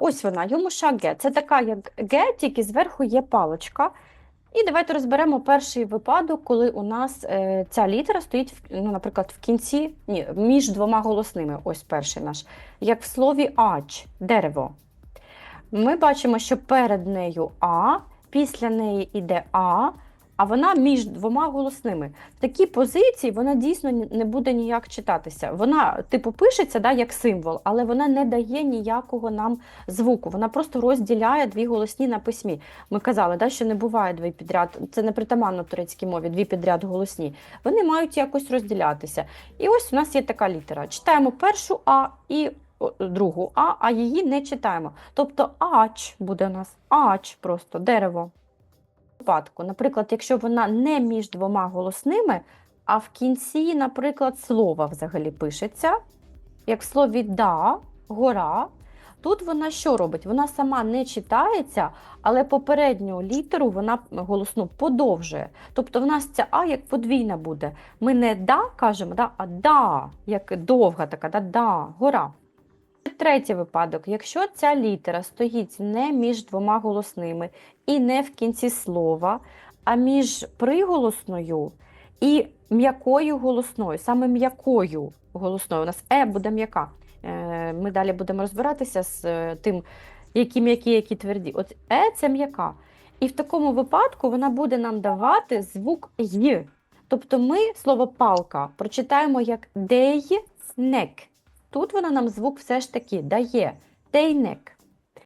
Ось вона, йомуша ге. Це така, як ге, тільки зверху є паличка. І давайте розберемо перший випадок, коли у нас е, ця літера стоїть, ну, наприклад, в кінці, ні, між двома голосними. Ось перший наш. Як в слові ач, дерево. Ми бачимо, що перед нею А, після неї йде А, а вона між двома голосними. В такій позиції вона дійсно не буде ніяк читатися. Вона, типу, пишеться да, як символ, але вона не дає ніякого нам звуку. Вона просто розділяє дві голосні на письмі. Ми казали, да, що не буває дві підряд. Це не притаманно турецькій мові, дві підряд голосні. Вони мають якось розділятися. І ось у нас є така літера. Читаємо першу А і другу А, а її не читаємо. Тобто ач буде у нас ач просто дерево. Випадку, наприклад, якщо вона не між двома голосними, а в кінці, наприклад, слова взагалі пишеться, як в слові да, гора. Тут вона що робить? Вона сама не читається, але попередню літеру вона голосну подовжує. Тобто в нас ця А як подвійна буде. Ми не да кажемо, да, а да, як довга така, да, да, гора. Третій випадок. Якщо ця літера стоїть не між двома голосними і не в кінці слова, а між приголосною і м'якою голосною, саме м'якою голосною. У нас е буде м'яка. Е, Ми далі будемо розбиратися з е, тим, які м'які, які тверді. От е це м'яка. І в такому випадку вона буде нам давати звук й. Тобто ми слово палка прочитаємо як дейнек. Тут вона нам звук все ж таки дає дейнек.